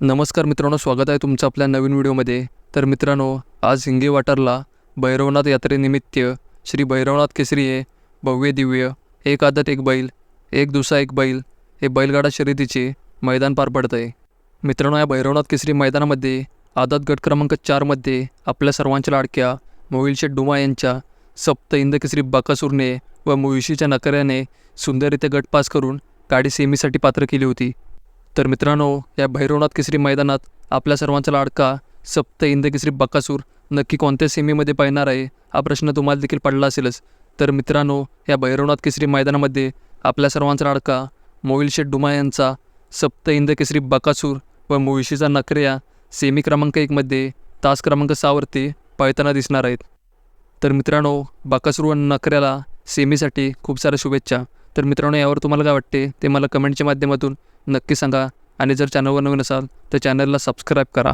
नमस्कार मित्रांनो स्वागत आहे तुमचं आपल्या नवीन व्हिडिओमध्ये. तर मित्रांनो आज हिंगे वाटरला भैरवनाथ यात्रेनिमित्त श्री भैरवनाथ केसरी हे भव्य दिव्य एक आदत एक बैल एक दुसरा एक बैल हे बैलगाडा शर्यतीचे मैदान पार पडत आहे मित्रांनो या भैरवनाथ केसरी मैदानामध्ये आदत गट क्रमांक चारमध्ये आपल्या सर्वांच्या लाडक्या मोहिलशेठ डुमा यांच्या सप्त इंद केसरी बाकासूरने व मुळशीच्या नकऱ्याने सुंदररित्या गट पास करून गाडी सेमीसाठी पात्र केली होती. तर मित्रांनो या भैरवनाथ केसरी मैदानात आपल्या सर्वांचा लाडका सप्त इंद केसरी बकासूर नक्की कोणत्या सेमीमध्ये पाहणार आहे हा प्रश्न तुम्हाला देखील पडला असेलच. तर मित्रांनो या भैरवनाथ केसरी मैदानामध्ये आपल्या सर्वांचा लाडका मोहिल शेठ डुमा यांचा सप्त इंद केसरी बकासूर व मुळशीचा नकऱ्या सेमी क्रमांक एकमध्ये तास क्रमांक सहावरती पळताना दिसणार आहेत. तर मित्रांनो बाकासूर व नकऱ्याला सेमीसाठी खूप साऱ्या शुभेच्छा. तर मित्रांनो यावर तुम्हाला काय वाटते ते मला कमेंटच्या माध्यमातून नक्की सांगा. आणि जर चॅनलवर नवीन असाल तर चॅनलला सबस्क्राईब करा.